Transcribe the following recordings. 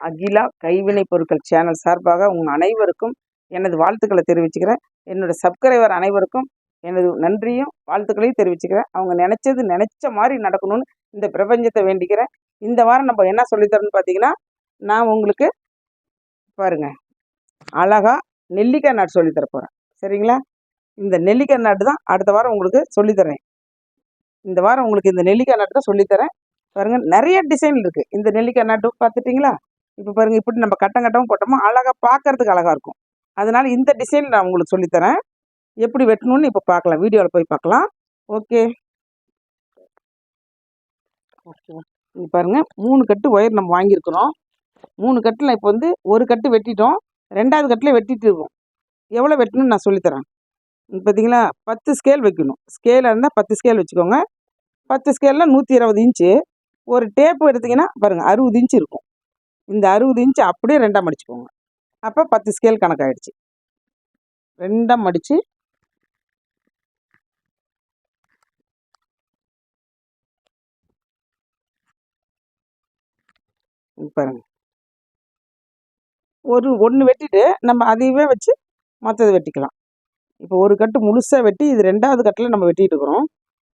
அகிலா கைவினை பொருட்கள் சேனல் சார்பாக உங்கள் அனைவருக்கும் எனது வாழ்த்துக்களை தெரிவிச்சுக்கிறேன். என்னோட சப்ஸ்கிரைபர் அனைவருக்கும் எனது நன்றியும் வாழ்த்துக்களையும் தெரிவிச்சுக்கிறேன். அவங்க நினச்சது நினச்ச மாதிரி நடக்கணும்னு இந்த பிரபஞ்சத்தை வேண்டிக்கிறேன். இந்த வாரம் நம்ம என்ன சொல்லித்தரோம்னு பார்த்தீங்கன்னா நான் உங்களுக்கு பாருங்க அழகா நெல்லிக்காய் நாட்டு சொல்லித்தர போகிறேன் சரிங்களா? இந்த நெல்லிக்காய் நாட்டு தான் அடுத்த வாரம் உங்களுக்கு சொல்லித்தரேன் இந்த வாரம் உங்களுக்கு இந்த நெல்லிக்காய் நாட்டு தான் சொல்லித்தரேன் பாருங்கள் நிறைய டிசைன் இருக்குது இந்த நெல்லிக்காய் நாட்டு பார்த்துட்டிங்களா இப்போ பாருங்க இப்படி நம்ம கட்டம் கட்டமும் போட்டோமோ அழகாக பார்க்கறதுக்கு அழகாக இருக்கும். அதனால் இந்த டிசைன் நான் உங்களுக்கு சொல்லித்தரேன் எப்படி வெட்டணும்னு இப்போ பார்க்கலாம் வீடியோவில் போய் பார்க்கலாம் ஓகே. ஓகே. இங்க பாருங்கள் மூணு கட்டு ஒயர் நம்ம வாங்கியிருக்கிறோம். மூணு கட்டில் இப்போ வந்து ஒரு கட்டு வெட்டிட்டோம். ரெண்டாவது கட்டில் வெட்டிட்டு இருக்கோம். எவ்வளோ வெட்டணும்னு நான் சொல்லித்தரேன் பார்த்தீங்களா பத்து ஸ்கேல் வைக்கணும். ஸ்கேலாக இருந்தால் பத்து ஸ்கேல் வச்சுக்கோங்க. பத்து ஸ்கேலில் நூற்றி இருபது இன்ச்சு. ஒரு டேப்பு எடுத்திங்கன்னா பாருங்கள் அறுபது இன்ச்சு இருக்கும். இந்த அறுபது இன்ச்சு அப்படியே ரெண்டாக மடிச்சுக்கோங்க அப்போ பத்து ஸ்கேல் கணக்காயிடுச்சு. ரெண்டாக மடித்து பாருங்கள் பாருங்க. ஒரு ஒன்று வெட்டிட்டு நம்ம அதையவே வச்சு மற்றதை வெட்டிக்கலாம். இப்போ ஒரு கட்டு முழுசாக வெட்டி இது ரெண்டாவது கட்டில் நம்ம வெட்டிட்டு இருக்கிறோம்.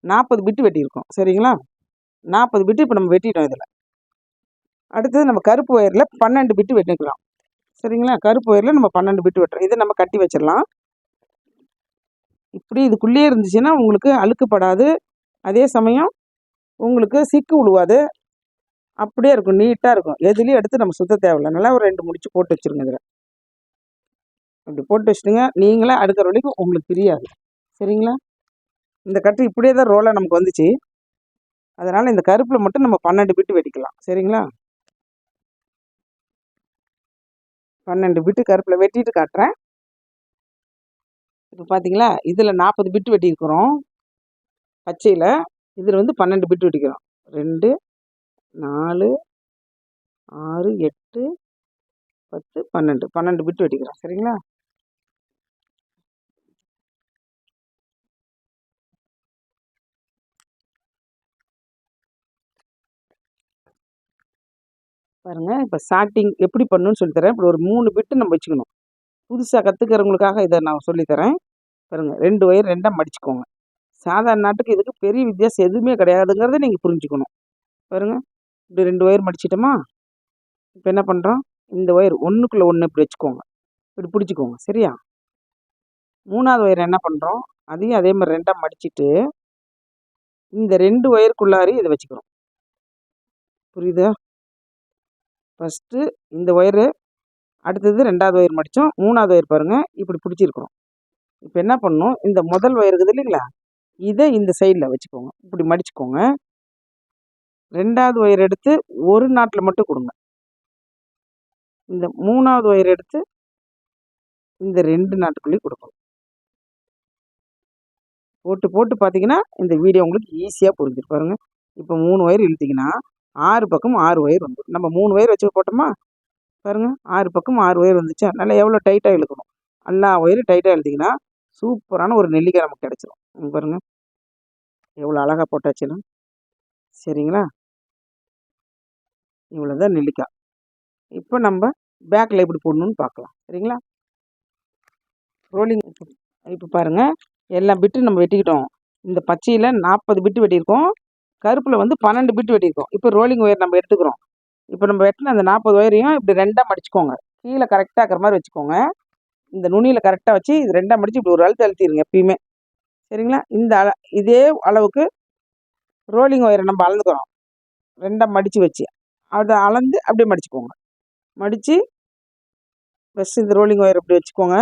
நாற்பது பிட்டு வெட்டியிருக்கோம். சரிங்களா? நாற்பது பிட்டு இப்போ நம்ம வெட்டிட்டோம் இதில். அடுத்தது நம்ம கருப்பு ஒயரில் பன்னெண்டு பிட்டு வெட்டிக்கலாம். சரிங்களா? கருப்பு ஒயரில் நம்ம பன்னெண்டு பிட்டு வெட்டுறோம். இதை நம்ம கட்டி வச்சிடலாம். இப்படி இதுக்குள்ளேயே இருந்துச்சுன்னா உங்களுக்கு அழுக்குப்படாது. அதே சமயம் உங்களுக்கு சிக்கு விழுவாது அப்படியே இருக்கும். நீட்டாக இருக்கும். எதுலேயும் எடுத்து நம்ம சுத்த தேவையில்லை. நல்லா ஒரு ரெண்டு முடிச்சு போட்டு வச்சுருங்க இதில். அப்படி போட்டு வச்சுட்டுங்க. நீங்களே அடுக்கிற வரைக்கும் உங்களுக்கு தெரியாது சரிங்களா? இந்த கட்டு இப்படியே தான் ரோலாக நமக்கு வந்துச்சு. அதனால் இந்த கருப்பில் மட்டும் நம்ம பன்னெண்டு பிட்டு வெட்டிக்கலாம். சரிங்களா? பன்னெண்டு பிட்டு கருப்பில் வெட்டிட்டு காட்டுறேன். இப்போ பார்த்தீங்களா இதில் நாற்பது பிட்டு வெட்டியிருக்கிறோம். பச்சையில் இதில் வந்து பன்னெண்டு பிட்டு வெட்டிக்கிறோம். ரெண்டு நாலு ஆறு எட்டு பத்து பன்னெண்டு. பன்னெண்டு பிட்டு வெட்டிக்கிறோம். சரிங்களா? பாருங்கள் இப்போ ஸ்டார்டிங் எப்படி பண்ணணும்னு சொல்லித்தரேன் இப்படி ஒரு மூணு பிட்டு நம்ம வச்சுக்கணும். புதுசாக கற்றுக்கிறவங்களுக்காக இதை நான் சொல்லித்தரேன் பாருங்கள் ரெண்டு ஒயர் ரெண்டாக மடிச்சுக்கோங்க. சாதாரண நாட்டுக்கு இதுக்கு பெரிய வித்தியாசம் எதுவுமே கிடையாதுங்கிறத நீங்கள் புரிஞ்சுக்கணும். பாருங்க இப்படி ரெண்டு ஒயர் மடிச்சிட்டோமா? இப்போ என்ன பண்ணுறோம் இந்த ஒயர் ஒன்றுக்குள்ளே ஒன்று இப்படி வச்சுக்கோங்க. இப்படி பிடிச்சிக்கோங்க சரியா? மூணாவது ஒயர் என்ன பண்ணுறோம் அதையும் அதே மாதிரி ரெண்டாக மடிச்சுட்டு இந்த ரெண்டு ஒயருக்குள்ளாரையும் இதை வச்சுக்கிறோம் புரியுதா? ஃபஸ்ட்டு இந்த ஒயரு அடுத்தது ரெண்டாவது ஒயர் மடித்தோம் மூணாவது ஒயர் பாருங்கள் இப்படி பிடிச்சிருக்கிறோம் இப்போ என்ன பண்ணணும்? இந்த முதல் ஒயர் இருக்குது இல்லைங்களா? இதை இந்த சைடில் வச்சுக்கோங்க. இப்படி மடிச்சுக்கோங்க. ரெண்டாவது ஒயர் எடுத்து ஒரு நாட்டில் மட்டும் கொடுங்க. இந்த மூணாவது ஒயர் எடுத்து இந்த ரெண்டு நாட்டுக்குள்ளேயும் கொடுக்கணும். போட்டு போட்டு பார்த்தீங்கன்னா இந்த வீடியோ உங்களுக்கு ஈஸியாக புரிஞ்சிரு பாருங்கள் இப்போ மூணு ஒயர் இழுத்திங்கன்னா ஆறு பக்கம் ஆறு ஒயர் வந்துடும் நம்ம மூணு ஒயர் வச்சு போட்டோமா? பாருங்கள் ஆறு பக்கம் ஆறு ஒயர் வந்துச்சா. நல்லா எவ்வளோ டைட்டாக இழுக்கணும்? எல்லா ஒயரும் டைட்டாக எழுதிங்கன்னா சூப்பரான ஒரு நெல்லிக்காய் நமக்கு கிடச்சிரும். பாருங்கள் எவ்வளோ அழகாக போட்டாச்சுன்னு. சரிங்களா? இவ்வளோ தான் நெல்லிக்காய். இப்போ நம்ம பேக்கில் எப்படி போடணும்னு பார்க்கலாம். சரிங்களா? ரோலிங் இப்போ பாருங்கள் எல்லா பிட்டு நம்ம வெட்டிக்கிட்டோம். இந்த பச்சையில் நாற்பது பிட்டு வெட்டியிருக்கோம். கருப்பில் வந்து பன்னெண்டு பிட் வெட்டியிருக்கோம். இப்போ ரோலிங் ஒயர் நம்ம எடுத்துக்கிறோம். இப்போ நம்ம வெட்டின அந்த நாற்பது ஒயரையும் இப்படி ரெண்டாக மடிச்சுக்கோங்க. கீழே கரெக்டாக இருக்கிற மாதிரி வச்சுக்கோங்க. இந்த நுனியில் கரெக்டாக வச்சு இது ரெண்டாக மடித்து இப்படி ஒரு அழுத்து அழுத்திடுங்க எப்பயுமே. சரிங்களா? இந்த அள இதே அளவுக்கு ரோலிங் ஒயரை நம்ம அளந்துக்கிறோம். ரெண்டாக மடித்து வச்சு. அதை அளந்து அப்படியே மடிச்சுக்கோங்க. மடித்து ஃபஸ்ட்டு இந்த ரோலிங் ஒயர் இப்படி வச்சுக்கோங்க.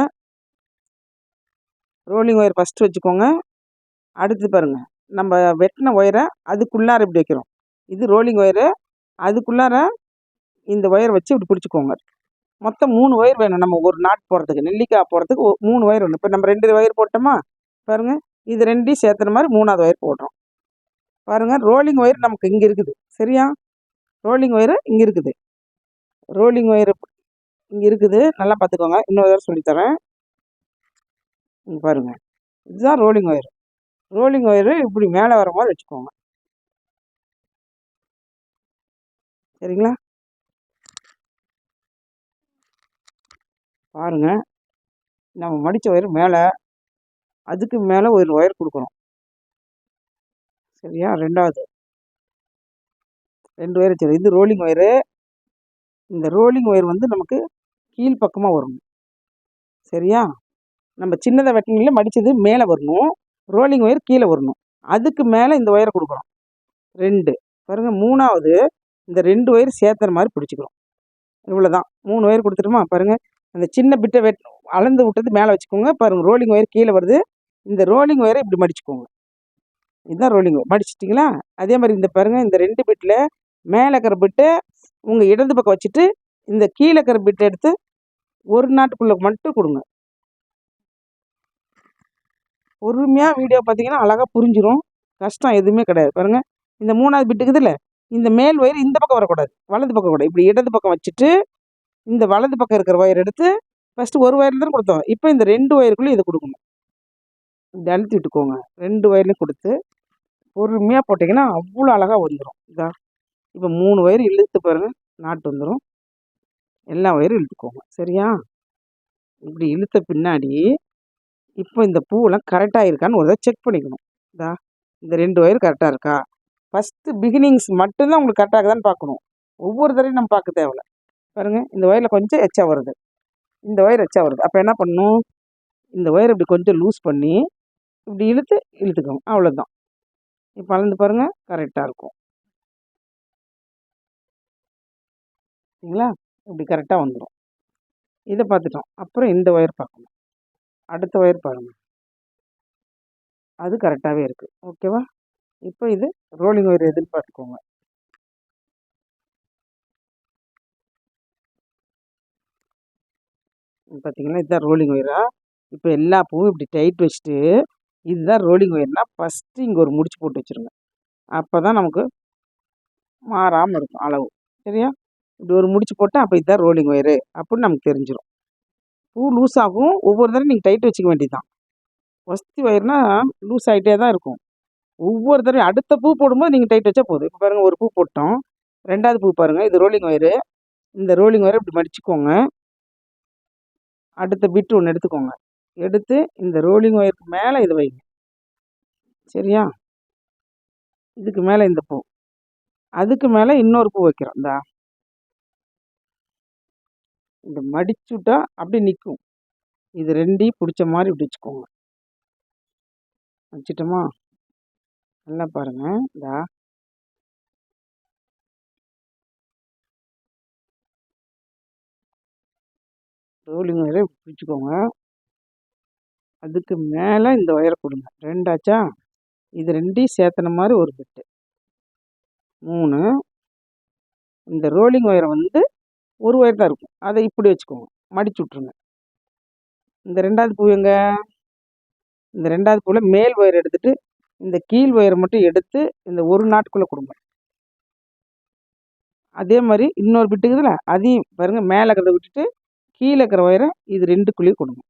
ரோலிங் ஒயர் ஃபஸ்ட்டு வச்சுக்கோங்க. அடுத்து பாருங்கள் நம்ம வெட்டின ஒயரை அதுக்குள்ளார இப்படி வைக்கிறோம். இது ரோலிங் ஒயரு. அதுக்குள்ளார இந்த ஒயர் வச்சு இப்படி பிடிச்சிக்கோங்க. மொத்தம் மூணு ஒயர் வேணும். நம்ம ஒரு நாட் போகிறதுக்கு நெல்லிக்காய் போகிறதுக்கு மூணு ஒயர் வேணும். இப்போ நம்ம ரெண்டு ஒயர் போட்டோமா? பாருங்கள் இது ரெண்டையும் சேர்த்துற மாதிரி மூணாவது ஒயர் போடுறோம். பாருங்கள் ரோலிங் ஒயர் நமக்கு இங்கே இருக்குது. சரியா? ரோலிங் ஒயரு இங்கே இருக்குது. ரோலிங் ஒயர் இங்கே இருக்குது. நல்லா பார்த்துக்கோங்க. இன்னொரு தடவை சொல்லித்தரேன். இங்கே பாருங்கள் இதுதான் ரோலிங் ஒயர். ரோலிங் ஒயரு இப்படி மேலே வர மாதிரி வச்சுக்கோங்க. சரிங்களா? பாருங்க. நம்ம மடித்த ஒயர் மேலே அதுக்கு மேலே ஒரு ஒயர் கொடுக்குறோம் சரியா? ரெண்டாவது. ரெண்டு ஒயர் வச்சு இது ரோலிங் ஒயரு. இந்த ரோலிங் ஒயர் வந்து நமக்கு கீழ் பக்கமாக வரணும். சரியா? நம்ம சின்னதை வெட்டினில மடித்தது மேலே வரணும். ரோலிங் ஒயர் கீழே வரணும். அதுக்கு மேலே இந்த ஒயரை கொடுக்குறோம் ரெண்டு. பாருங்கள் மூணாவது இந்த ரெண்டு ஒயர் சேர்த்துற மாதிரி பிடிச்சிக்கிறோம் இவ்வளோ தான் மூணு ஒயர் கொடுத்துட்டுமா? பாருங்கள் அந்த சின்ன பிட்டை வெட் அளந்து விட்டது மேலே வச்சுக்கோங்க. பாருங்கள் ரோலிங் ஒயர் கீழே வருது. இந்த ரோலிங் ஒயரை இப்படி மடிச்சுக்கோங்க. இதுதான் ரோலிங் மடிச்சிட்டிங்களா? அதே மாதிரி இந்த பாருங்கள் இந்த ரெண்டு பிட்டில் மேலே இருக்கிற பிட்டை உங்கள் இடது பக்கம் வச்சுட்டு இந்த கீழே இருக்கிற பிட்டை எடுத்து ஒரு நாட்டுக்குள்ளே மட்டும் கொடுங்க. பொறுமையாக வீடியோ பார்த்தீங்கன்னா அழகாக புரிஞ்சிடும் கஷ்டம் எதுவுமே கிடையாது. பாருங்கள் இந்த மூணாவது பிட்டுக்குது இல்லை இந்த மேல் ஒயர் இந்த பக்கம் வரக்கூடாது. வலது பக்கம் கூட. இப்படி இடது பக்கம் வச்சுட்டு இந்த வலது பக்கம் இருக்கிற ஒயர் எடுத்து ஃபஸ்ட்டு ஒரு ஒயரில் தான் கொடுத்தோம். இப்போ இந்த ரெண்டு ஒயருக்குள்ளே இதை கொடுக்கணும். இப்படி அழுத்தி விட்டுக்கோங்க. ரெண்டு ஒயர்லையும் கொடுத்து பொறுமையாக போட்டிங்கன்னா அவ்வளோ அழகாக வந்துடும் இதா. இப்போ மூணு ஒயர் இழுத்து பாருங்கள் நாட்டு வந்துடும் எல்லா ஒயரும் இழுத்துக்கோங்க. சரியா? இப்படி இழுத்த பின்னாடி இப்போ இந்த பூவெல்லாம் கரெக்டாக இருக்கான்னு ஒரு செக் பண்ணிக்கணும். இதா இந்த ரெண்டு ஒயர் கரெக்டாக இருக்கா? ஃபஸ்ட்டு பிகினிங்ஸ் மட்டும்தான் உங்களுக்கு கரெக்டாக இருக்குதான்னு பார்க்கணும். ஒவ்வொரு தடவையும் நம்ம பார்க்க தேவையில்ல. பாருங்கள் இந்த ஒயரில் கொஞ்சம் எச்சா வருது. இந்த ஒயர் எச்சா வருது. அப்போ என்ன பண்ணணும்? இந்த ஒயர் இப்படி கொஞ்சம் லூஸ் பண்ணி இப்படி இழுத்து இழுத்துக்கோங்க அவ்வளோதான் இப்போ அளந்து பாருங்கள் கரெக்டாக இருக்கும். சரிங்களா? இப்படி கரெக்டாக வந்துடும் இதை பார்த்துட்டோம். அப்புறம் இந்த ஒயர் பார்க்கணும். அடுத்த ஒயர் பாருங்கள் அது கரெக்டாகவே இருக்குது ஓகேவா இப்போ இது ரோலிங் ஒயர் எதுன்னு பார்த்துக்கோங்க பார்த்தீங்கன்னா இதுதான் ரோலிங் ஒயரா இப்போ எல்லா பூவும் இப்படி டைட் வச்சுட்டு இதுதான் ரோலிங் ஒயர்னால் ஃபஸ்ட்டு இங்கே ஒரு முடிச்சு போட்டு வச்சுருங்க. அப்போ தான் நமக்கு மாறாமல் இருக்கும் அளவு. சரியா? இப்படி ஒரு முடிச்சு போட்டால் அப்போ இதுதான் ரோலிங் ஒயரு அப்படின்னு நமக்கு தெரிஞ்சிடும் பூ லூஸ் ஆகும். ஒவ்வொரு தடவை நீங்கள் டைட் வச்சுக்க வேண்டியதுதான். ஒஸ்தி ஒயர்னால் லூஸ் ஆகிட்டே தான் இருக்கும். ஒவ்வொரு தடவை அடுத்த பூ போடும்போது நீங்கள் டைட் வச்சா போதும். இப்போ பாருங்கள் ஒரு பூ போட்டோம். ரெண்டாவது பூ பாருங்கள் இது ரோலிங் ஒயரு இந்த ரோலிங் ஒயரை இப்படி மடிச்சுக்கோங்க. அடுத்த பிட்டு ஒன்று எடுத்துக்கோங்க. எடுத்து இந்த ரோலிங் ஒயருக்கு மேலே இது வைங்க. சரியா? இதுக்கு மேலே இந்த பூ. அதுக்கு மேலே இன்னொரு பூ வைக்கிறோம். இந்த. இந்த மடிச்சுட்டா அப்படி நிற்கும் இது ரெண்டையும் பிடிச்ச மாதிரி இப்படி வச்சுக்கோங்க. வச்சுட்டோமா நல்லா பாருங்கள் இந்தா. ரோலிங் ஒயரை பிடிச்சிக்கோங்க. அதுக்கு மேலே இந்த ஒயரை கொடுங்க. ரெண்டாச்சா இது ரெண்டையும் சேர்த்தன மாதிரி ஒரு பிட்டு. மூணு. இந்த ரோலிங் ஒயரை வந்து ஒரு ஒயர் தான் இருக்கும். அதை இப்படி வச்சுக்கோங்க. மடிச்சு விட்ருங்க இந்த ரெண்டாவது பூ எங்க? இந்த ரெண்டாவது பூவில் மேல் ஒயர் எடுத்துகிட்டு இந்த கீழ் ஒயரை மட்டும் எடுத்து இந்த ஒரு நாட்டுக்குள்ளே கொடுங்க. அதே மாதிரி இன்னொரு பிட்டுக்குதுல அதையும் பாருங்கள் மேலே இருக்கிறத விட்டுட்டு கீழே இருக்கிற ஒயரை இது ரெண்டுக்குள்ளேயும் கொடுங்க.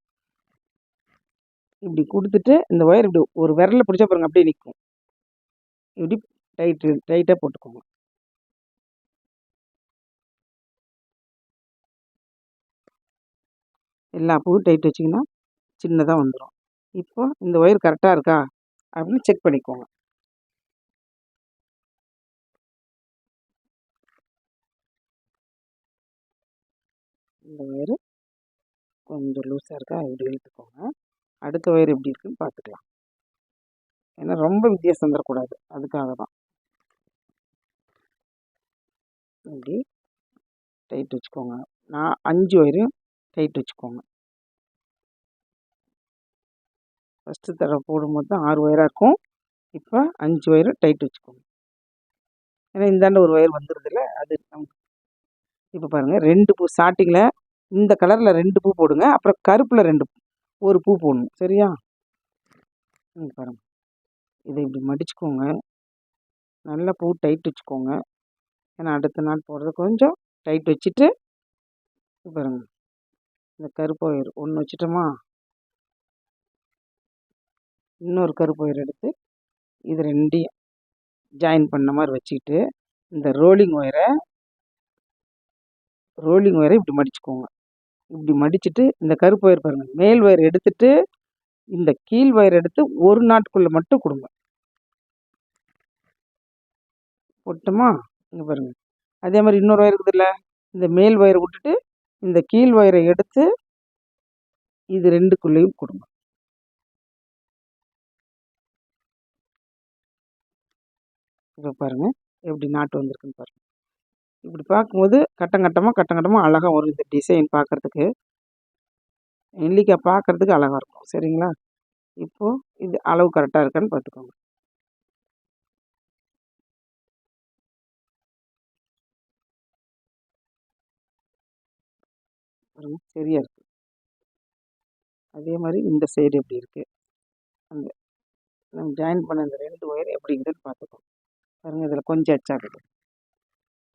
இப்படி கொடுத்துட்டு இந்த ஒயர் இப்படி ஒரு விரலில் பிடிச்சா பாருங்கள் அப்படியே நிற்கும் இப்படி டைட்டு டைட்டாக போட்டுக்கோங்க. எல்லா பூவும் டைட் வச்சிங்கன்னா சின்னதாக வந்துடும் இப்போ இந்த ஒயர் கரெக்டாக இருக்கா? அப்படின்னு செக் பண்ணிக்கோங்க. இந்த ஒயரு கொஞ்சம் லூஸாக இருக்கா? இப்படி இழுத்துக்கோங்க. அடுத்த ஒயர் எப்படி இருக்குன்னு பார்த்துக்கலாம். ஏன்னா ரொம்ப வித்தியாசம் வந்துடக்கூடாது அதுக்காக தான். இப்படி டைட் வச்சுக்கோங்க. நான் அஞ்சு ஒயரும் டைட் வச்சுக்கோங்க. ஃபஸ்ட்டு தடவை போடும்போது தான் ஆறு ஒயராக இருக்கும். இப்போ அஞ்சு ஒயரு டைட் வச்சுக்கோங்க. ஏன்னா இந்தாண்ட ஒரு ஒயர் வந்துடுதுல்ல அது நமக்கு இப்போ பாருங்கள் ரெண்டு பூ ஸ்டார்டிங்கில் இந்த கலரில் ரெண்டு பூ போடுங்க அப்புறம் கருப்பில் ரெண்டு ஒரு பூ போடணும். சரியா? ம் பாருங்கள் இதை இப்படி மடிச்சுக்கோங்க. நல்லா பூ டைட் வச்சுக்கோங்க. ஏன்னா அடுத்த நாள் போடுறது கொஞ்சம் டைட் வச்சுட்டு பாருங்கள் இந்த கருப்பு ஒயர் ஒன்று வச்சுட்டோமா? இன்னொரு கருப்பு ஒயர் எடுத்து இது ரெண்டையும் ஜாயின் பண்ண மாதிரி வச்சுக்கிட்டு இந்த ரோலிங் ஒயரை ரோலிங் ஒயரை இப்படி மடிச்சுக்கோங்க. இப்படி மடிச்சுட்டு இந்த கருப்பு ஒயர் பாருங்கள் மேல் ஒயர் எடுத்துட்டு இந்த கீழ் ஒயர் எடுத்து ஒரு நாட்டுக்குள்ளே மட்டும் கொடுங்க. போட்டுமா இங்கே பாருங்கள் அதே மாதிரி இன்னொரு ஒயர் இருக்குதுல்ல இந்த மேல் ஒயரை விட்டுட்டு இந்த கீழ் ஒயரை எடுத்து இது ரெண்டுக்குள்ளேயும் கொடுங்க. இப்போ பாருங்கள் எப்படி நாட்டு வந்திருக்குன்னு பாருங்கள் இப்படி பார்க்கும்போது கட்டம் கட்டமாக கட்டம் கட்டமாக அழகாக வரும் இந்த டிசைன் பார்க்குறதுக்கு நெல்லிக்காய் பார்க்குறதுக்கு அழகாக இருக்கும். சரிங்களா? இப்போது இது அளவு கரெக்டாக இருக்கான்னு பார்த்துக்கோங்க. பாருங்க சரியா இருக்கு. அதே மாதிரி இந்த சைடு எப்படி இருக்குது அந்த நம்ம ஜாயின் பண்ண இந்த ரெண்டு ஒயர் எப்படிங்கிறது பார்த்துக்கோங்க பாருங்கள் இதில் கொஞ்சம் எச்சாக்குது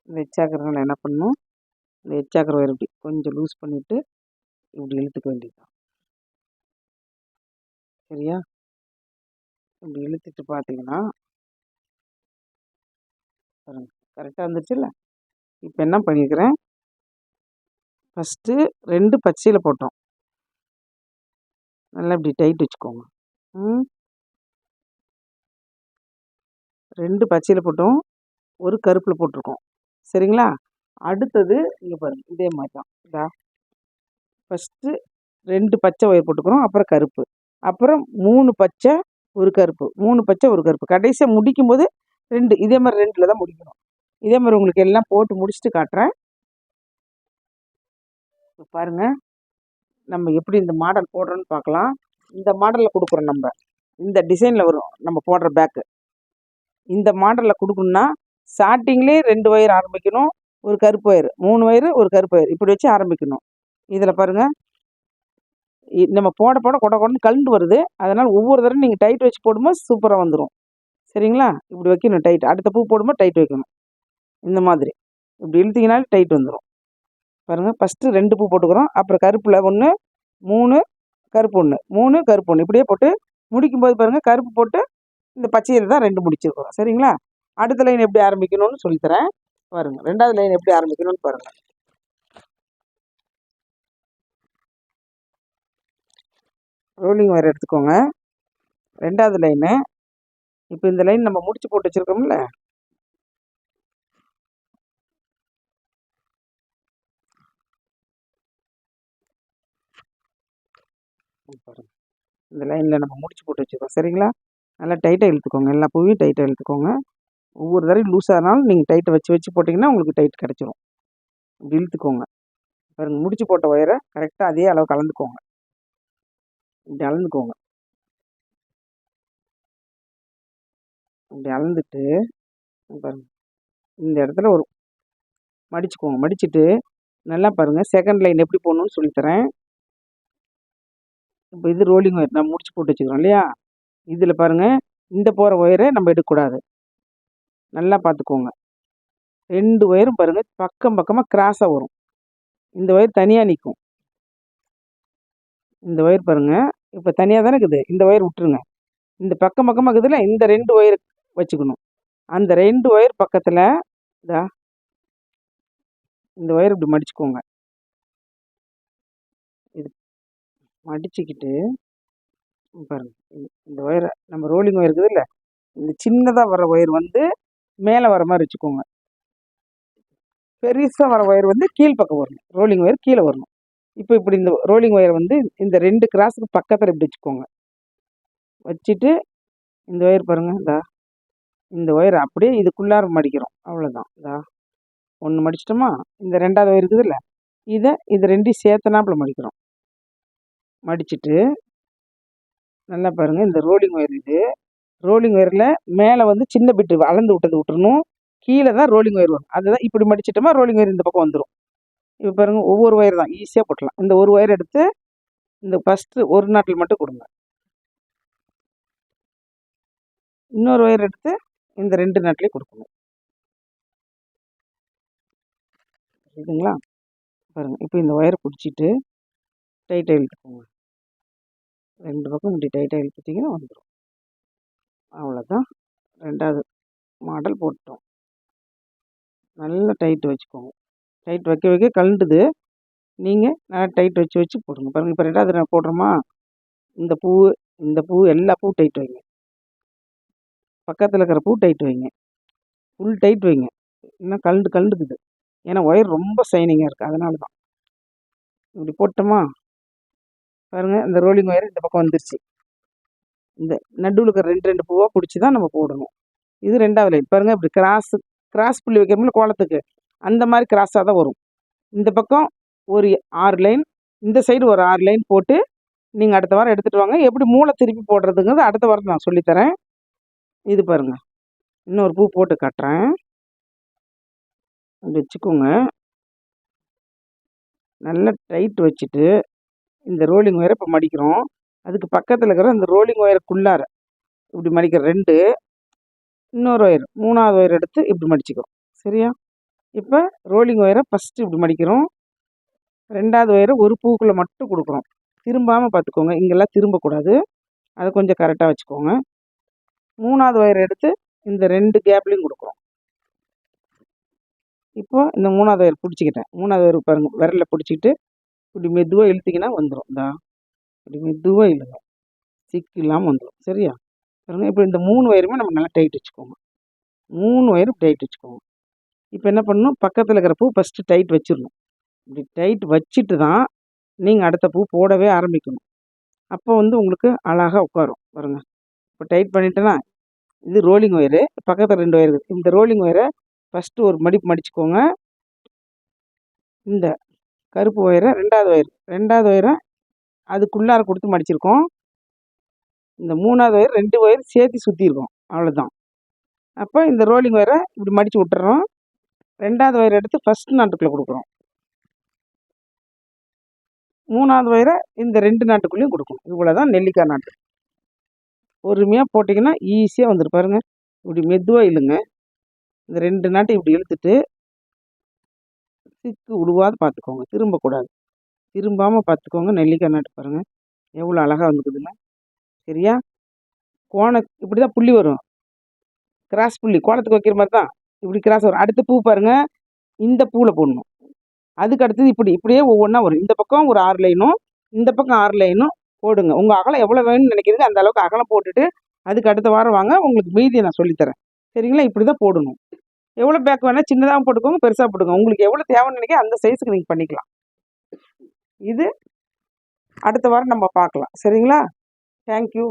இந்த எச்சாக்கிறதுனால என்ன பண்ணணும்? இந்த எச்சாக்கிற ஒயர் இப்படி கொஞ்சம் லூஸ் பண்ணிவிட்டு இப்படி இழுத்துக்க வேண்டியதுதான். சரியா? இப்படி இழுத்துட்டு பார்த்தீங்கன்னா பாருங்கள் கரெக்டாக வந்துருச்சுல்ல? இப்போ என்ன பண்ணியிருக்கிறேன் ஃபஸ்ட்டு ரெண்டு பச்சையில் போட்டோம். நல்லா இப்படி டைட் வச்சுக்கோங்க. ம். ரெண்டு பச்சையில் போட்டோம். ஒரு கருப்பில் போட்டிருக்கோம். சரிங்களா? அடுத்தது இங்கே பாருங்கள் இதே மாதிரி தான். இதா. ஃபஸ்ட்டு ரெண்டு பச்சை ஒயர் போட்டுக்கிறோம் அப்புறம் கருப்பு. அப்புறம் மூணு பச்சை ஒரு கருப்பு. மூணு பச்சை ஒரு கருப்பு. கடைசியாக முடிக்கும்போது ரெண்டு. இதே மாதிரி ரெண்டில் தான் முடிக்கணும். இதே மாதிரி உங்களுக்கு எல்லாம் போட்டு முடிச்சுட்டு காட்டுறேன். இப்போ பாருங்கள் நம்ம எப்படி இந்த மாடல் போடுறோன்னு பார்க்கலாம் இந்த மாடலில் கொடுக்குறோம் நம்ம. இந்த டிசைனில் வரும். நம்ம போடுற பேக்கு இந்த மாடலில் கொடுக்கணுன்னா ஸ்டார்டிங்லேயே ரெண்டு ஒயர் ஆரம்பிக்கணும் ஒரு கருப்பு ஒயர் மூணு ஒயர் ஒரு கருப்பு ஒயர் இப்படி வச்சு ஆரம்பிக்கணும். இதில் பாருங்கள் நம்ம போட போட கொட கொடன்னு கலண்டு வருது. அதனால் ஒவ்வொரு தடவை நீங்கள் டைட் வச்சு போடும்போது சூப்பராக வந்துடும் சரிங்களா? இப்படி வைக்கணும் டைட் அடுத்த பூ போடும்போது டைட் வைக்கணும். இந்த மாதிரி. இப்படி இழுத்திங்கனாலே டைட் வந்துடும் பாருங்கள் ஃபஸ்ட்டு ரெண்டு பூ போட்டுக்கிறோம். அப்புறம் கருப்பில் ஒன்று மூணு கருப்பு ஒன்று மூணு கருப்பு ஒன்று இப்படியே போட்டு முடிக்கும்போது பாருங்கள் கருப்பு போட்டு இந்த பச்சையில் தான் ரெண்டு முடிச்சிருக்கிறோம். சரிங்களா? அடுத்த லைன் எப்படி ஆரம்பிக்கணும்னு சொல்லித்தரேன். பாருங்கள் ரெண்டாவது லைன் எப்படி ஆரம்பிக்கணும்னு பாருங்கள் ரோலிங் வேறு எடுத்துக்கோங்க. ரெண்டாவது லைனு இப்போ இந்த லைன் நம்ம முடிச்சு போட்டு வச்சுருக்கோம்ல. பாருங்கள் இந்த லைனில் நம்ம முடிச்சு போட்டு வச்சுருக்கோம். சரிங்களா? நல்லா டைட்டாக இழுத்துக்கோங்க. எல்லா பூவையும் டைட்டாக இழுத்துக்கோங்க. ஒவ்வொரு தடவையும் லூஸானாலும் நீங்கள் டைட்டை வச்சு வச்சு போட்டிங்கன்னா உங்களுக்கு டைட் கிடச்சிரும். இப்படி இழுத்துக்கோங்க. பாருங்கள் முடிச்சு போட்ட ஒயரை கரெக்டாக அதே அளவு கலந்துக்கோங்க. இப்படி அளந்துக்கோங்க. இப்படி அளந்துட்டு பாருங்க. இந்த இடத்துல ஒரு மடிச்சுக்கோங்க. மடிச்சுட்டு நல்லா பாருங்கள் செகண்ட் லைன் எப்படி போடணும்னு சொல்லித்தரேன். இப்போ இது ரோலிங் ஒயர் நம்ம முடிச்சு போட்டு வச்சுக்கிறோம் இல்லையா? இதில் பாருங்கள் இந்த போகிற ஒயரை நம்ம எடுக்கக்கூடாது. நல்லா பார்த்துக்கோங்க ரெண்டு ஒயரும் பாருங்கள் பக்கம் பக்கமாக கிராஸாக வரும். இந்த ஒயர் தனியாக நிற்கும் இந்த ஒயர் பாருங்கள் இப்போ தனியாக தானே இருக்குது? இந்த ஒயர் விட்டுருங்க. இந்த பக்கம் பக்கமாக இருக்குதுல்ல இந்த ரெண்டு ஒயர் வச்சுக்கணும். அந்த ரெண்டு ஒயர் பக்கத்தில் இதா இந்த ஒயர் இப்படி மடிச்சுக்கோங்க. மடிச்சுக்கிட்டு பாருங்க இந்த ஒயரை நம்ம ரோலிங் ஒயர் இருக்குது இல்லை? இந்த சின்னதாக வர ஒயர் வந்து மேலே வர மாதிரி வச்சுக்கோங்க. பெருசாக வர ஒயர் வந்து கீழ்ப்பக்கம் வரணும். ரோலிங் ஒயர் கீழே வரணும். இப்போ இப்படி இந்த ரோலிங் ஒயர் வந்து இந்த ரெண்டு கிராஸுக்கு பக்கத்தில் இப்படி வச்சுக்கோங்க. வச்சுட்டு இந்த ஒயர் பாருங்கள் இந்தா. இந்த ஒயர் அப்படியே இதுக்குள்ளார மடிக்கிறோம். அவ்வளோதான் இதா ஒன்று மடிச்சிட்டோமா? இந்த ரெண்டாவது ஒயர் இருக்குதுல்ல? இதை இது ரெண்டையும் சேர்த்தனாப்புல மடிக்கிறோம். மடிச்சுட்டு நல்லா பாருங்கள் இந்த ரோலிங் ஒயர் இது. ரோலிங் ஒயரில் மேலே வந்து சின்ன பிட்டு அளந்து விட்டது விட்டுறணும். கீழே தான் ரோலிங் ஒயர் வரும். அதுதான் இப்படி மடிச்சிட்டோமா ரோலிங் ஒயர் இந்த பக்கம் வந்துடும் இப்போ பாருங்கள் ஒவ்வொரு ஒயர் தான். ஈஸியாக போட்டலாம் இந்த ஒரு ஒயர் எடுத்து இந்த ஃபஸ்ட்டு ஒரு நாட்டில் மட்டும் கொடுங்க. இன்னொரு ஒயர் எடுத்து இந்த ரெண்டு நாட்டிலே கொடுக்கணும். புரியுதுங்களா பாருங்கள் இப்போ இந்த ஒயரை பிடிச்சிட்டு டைட்டாக இழுத்துக்கோங்க. ரெண்டு பக்கம் இப்படி டைட்டாக இழுத்துட்டிங்கன்னா வந்துடும் அவ்வளோதான் ரெண்டாவது மாடல் போட்டோம் நல்லா டைட்டு வச்சுக்கோங்க. டைட் வைக்க வைக்க கழண்டுது. நீங்கள் நல்லா டைட் வச்சு வச்சு போடுங்க பாருங்கள் இப்போ ரெண்டாவது நான் போடுறோமா? இந்த பூ இந்த பூ எல்லா பூ டைட் வைங்க. பக்கத்தில் இருக்கிற பூ டைட் வைங்க. ஃபுல் டைட் வைங்க. இன்னும் கழுண்டு கழுண்டுக்குது ஏன்னா ஒயர் ரொம்ப சைனிங்காக இருக்குது அதனால தான் இப்படி போட்டோமா? பாருங்கள் இந்த ரோலிங் ஒயர் இந்த பக்கம் வந்துருச்சு. இந்த நடுவில் இருக்கிற ரெண்டு ரெண்டு பூவாக பிடிச்சி தான் நம்ம போடணும். இது ரெண்டாவது லைன் பாருங்கள் இப்படி கிராஸ் கிராஸ் புள்ளி வைக்கிறோம்ல கோலத்துக்கு அந்த மாதிரி கிராஸாக தான் வரும். இந்த பக்கம் ஒரு ஆறு லைன் இந்த சைடு ஒரு ஆறு லைன் போட்டு நீங்கள் அடுத்த வாரம் எடுத்துகிட்டு வாங்க. எப்படி மூளை திருப்பி போடுறதுங்கிறது அடுத்த வாரம் நான் சொல்லித்தரேன். இது பாருங்கள் இன்னொரு பூ போட்டு கட்டுறேன். அப்படி வச்சுக்கோங்க. நல்லா டைட் வச்சுட்டு இந்த ரோலிங் ஒயரை இப்போ மடிக்கிறோம். அதுக்கு பக்கத்தில் இருக்கிற அந்த ரோலிங் ஒயருக்குள்ளார இப்படி மடிக்கிற ரெண்டு இன்னொரு ஒயர் மூணாவது ஒயர் எடுத்து இப்படி மடிச்சுக்கிறோம். சரியா? இப்போ ரோலிங் ஒயரை ஃபஸ்ட்டு இப்படி மடிக்கிறோம். ரெண்டாவது ஒயரை ஒரு பூக்குள்ளே மட்டும் கொடுக்குறோம். திரும்பாமல் பார்த்துக்கோங்க இங்கெல்லாம் திரும்பக்கூடாது. அதை கொஞ்சம் கரெக்டாக வச்சுக்கோங்க. மூணாவது ஒயர் எடுத்து இந்த ரெண்டு கேப்லேயும் கொடுக்குறோம். இப்போ இந்த மூணாவது ஒயர் பிடிச்சிக்கிட்டேன். மூணாவது ஒயர் பாருங்கள் விரலில் பிடிச்சிக்கிட்டு இப்படி மெதுவாக இழுத்திங்கன்னா வந்துடும் இந்தா இப்படி மெதுவாக இழுங்க. சிக்கு இல்லாமல் வந்துடும் சரியா? பாருங்க இப்போ இந்த மூணு ஒயருமே நம்ம நல்லா டைட் வச்சுக்கோங்க. மூணு ஒயரும் டைட் வச்சுக்கோங்க. இப்போ என்ன பண்ணணும்? பக்கத்தில் இருக்கிற பூ ஃபஸ்ட்டு டைட் வச்சிடணும். இப்படி டைட் வச்சுட்டு தான் நீங்கள் அடுத்த பூ போடவே ஆரம்பிக்கணும். அப்போ வந்து உங்களுக்கு அழகாக உட்காரும். பாருங்க. இப்போ டைட் பண்ணிட்டேன்னா இது ரோலிங் ஒயரு பக்கத்தில் ரெண்டு ஒயர் இருக்குது இந்த ரோலிங் ஒயரை ஃபஸ்ட்டு ஒரு மடிப்பு மடிச்சுக்கோங்க. இந்த கருப்பு ஒயரை ரெண்டாவது ஒயர். ரெண்டாவது ஒயரை அதுக்குள்ளார கொடுத்து மடிச்சிருக்கோம். இந்த மூணாவது ஒயர் ரெண்டு ஒயர் சேர்த்து சுற்றிருக்கோம் அவ்வளோதான் அப்போ இந்த ரோலிங் ஒயரை இப்படி மடித்து விட்டுறோம். ரெண்டாவது ஒயர் எடுத்து ஃபஸ்ட் நாட்டுக்குள்ளே கொடுக்குறோம். மூணாவது ஒயரை இந்த ரெண்டு நாட்டுக்குள்ளேயும் கொடுக்கணும். இவ்வளோ தான் நெல்லிக்காய் நாட்டு. பொறுமையாக போட்டிங்கன்னா ஈஸியாக வந்துட்டு பாருங்கள் இப்படி மெதுவாக இழுங்க. இந்த ரெண்டு நாட்டை இப்படி இழுத்துட்டு சிக்கு உழுவாத பார்த்துக்கோங்க. திரும்பக்கூடாது. திரும்பாமல் பார்த்துக்கோங்க. நெல்லிக்காய் நட்டு பாருங்கள் எவ்வளோ அழகாக வந்துக்குதுங்க சரியா? கோண இப்படி தான் புள்ளி வரும். கிராஸ் புள்ளி. கோணத்துக்கு வைக்கிற மாதிரி தான். இப்படி கிராஸ் வரும். அடுத்த பூ பாருங்கள் இந்த பூவில் போடணும். அதுக்கு அடுத்தது இப்படி. இப்படியே ஒவ்வொன்றா வரும். இந்த பக்கம் ஒரு ஆறு லைனும் இந்த பக்கம் ஆறு லைனும் போடுங்க. உங்கள் அகலம் எவ்வளோ வேணும்னு நினைக்கிறீங்க அந்த அளவுக்கு அகலம் போட்டுட்டு அதுக்கு அடுத்த வாரம் வாங்க. உங்களுக்கு மீதியை நான் சொல்லித்தரேன். சரிங்களா? இப்படி தான் போடணும். எவ்வளோ பேக் வேணால் சின்னதாக போட்டுக்கோங்க பெருசாக போட்டுக்கோங்க. உங்களுக்கு எவ்வளோ தேவைன்னு நினைக்க அந்த சைஸுக்கு நீங்கள் பண்ணிக்கலாம். இது அடுத்த வாரம் நம்ம பார்க்கலாம். சரிங்களா? தேங்க்யூ